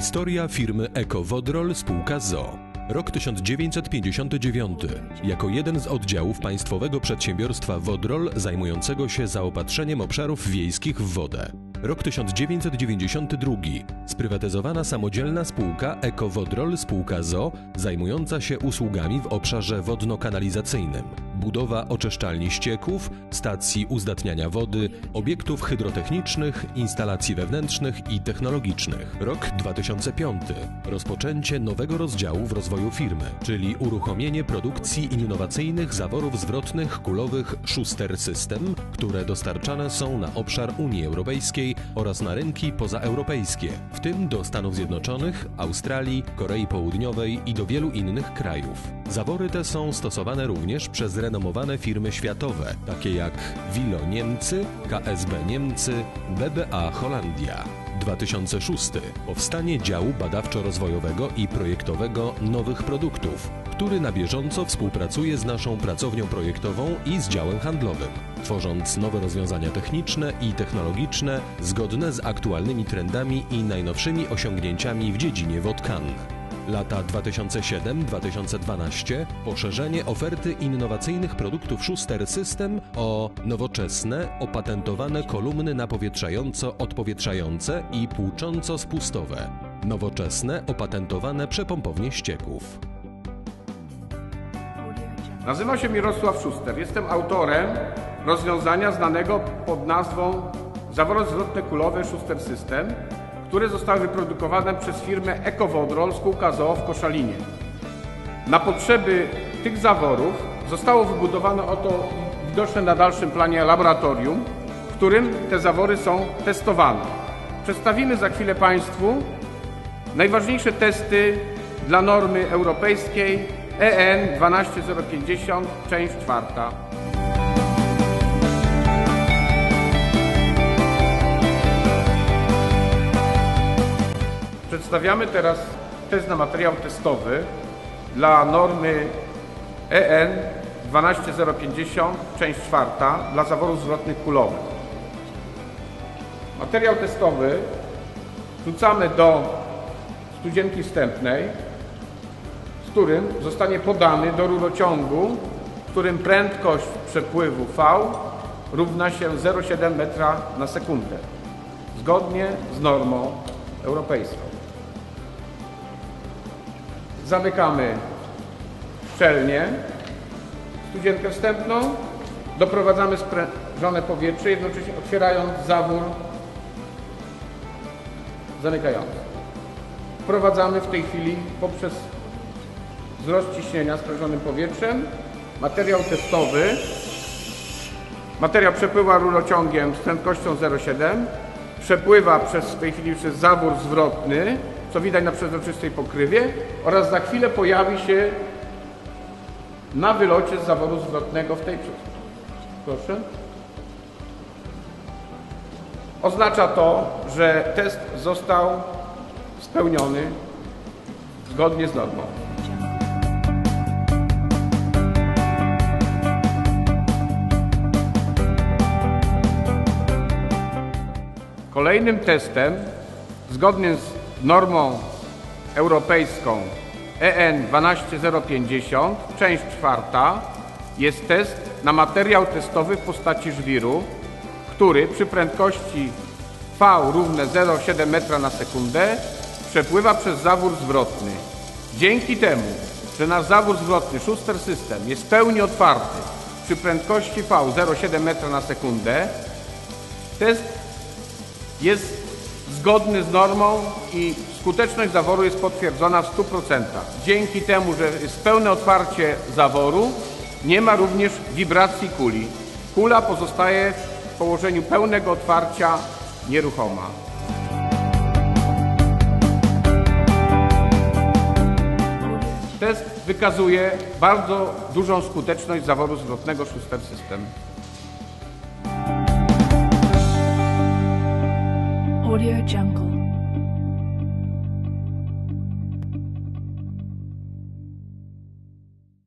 Historia firmy Eko Wodrol spółka ZO. Rok 1959. Jako jeden z oddziałów państwowego przedsiębiorstwa Wodrol zajmującego się zaopatrzeniem obszarów wiejskich w wodę. Rok 1992. Sprywatyzowana samodzielna spółka Eko Wodrol spółka ZO zajmująca się usługami w obszarze wodno-kanalizacyjnym. Budowa oczyszczalni ścieków, stacji uzdatniania wody, obiektów hydrotechnicznych, instalacji wewnętrznych i technologicznych. Rok 2005. Rozpoczęcie nowego rozdziału w rozwoju firmy, czyli uruchomienie produkcji innowacyjnych zaworów zwrotnych kulowych Schuster System, które dostarczane są na obszar Unii Europejskiej oraz na rynki pozaeuropejskie, w tym do Stanów Zjednoczonych, Australii, Korei Południowej i do wielu innych krajów. Zawory te są stosowane również przez renomowane firmy światowe, takie jak Wilo Niemcy, KSB Niemcy, BBA Holandia. 2006. Powstanie działu badawczo-rozwojowego i projektowego nowych produktów, który na bieżąco współpracuje z naszą pracownią projektową i z działem handlowym, tworząc nowe rozwiązania techniczne i technologiczne zgodne z aktualnymi trendami i najnowszymi osiągnięciami w dziedzinie wod kannych. Lata 2007-2012 poszerzenie oferty innowacyjnych produktów Schuster System o nowoczesne, opatentowane kolumny napowietrzająco-odpowietrzające i płucząco-spustowe. Nowoczesne, opatentowane przepompownie ścieków. Nazywam się Mirosław Szuster. Jestem autorem rozwiązania znanego pod nazwą zawory zwrotne kulowe Schuster System, które zostały wyprodukowane przez firmę Ekowodrol spółka ZOO w Koszalinie. Na potrzeby tych zaworów zostało wybudowane oto widoczne na dalszym planie laboratorium, w którym te zawory są testowane. Przedstawimy za chwilę Państwu najważniejsze testy dla normy europejskiej EN 12050, część czwarta. Przedstawiamy teraz test na materiał testowy dla normy EN 12050, część czwarta dla zaworów zwrotnych kulowych. Materiał testowy wrzucamy do studzienki wstępnej, w którym zostanie podany do rurociągu, w którym prędkość przepływu V równa się 0,7 metra na sekundę, zgodnie z normą europejską. Zamykamy szczelnie studzienkę wstępną, doprowadzamy sprężone powietrze, jednocześnie otwierając zawór zamykający. Wprowadzamy w tej chwili poprzez wzrost ciśnienia sprężonym powietrzem materiał testowy. Materiał przepływa rurociągiem z prędkością 0,7, przepływa przez, w tej chwili przez zawór zwrotny, co widać na przezroczystej pokrywie oraz za chwilę pojawi się na wylocie z zaworu zwrotnego w tej Proszę. Oznacza to, że test został spełniony zgodnie z normą. Kolejnym testem, zgodnie z normą europejską EN 12050, część czwarta, jest test na materiał testowy w postaci żwiru, który przy prędkości V równe 0,7 metra na sekundę przepływa przez zawór zwrotny. Dzięki temu, że nasz zawór zwrotny Schuster System jest w pełni otwarty przy prędkości V 0,7 metra na sekundę, test jest zgodny z normą i skuteczność zaworu jest potwierdzona w 100%. Dzięki temu, że jest pełne otwarcie zaworu, nie ma również wibracji kuli. Kula pozostaje w położeniu pełnego otwarcia nieruchoma. Test wykazuje bardzo dużą skuteczność zaworu zwrotnego Schuster System. Audio Jungle.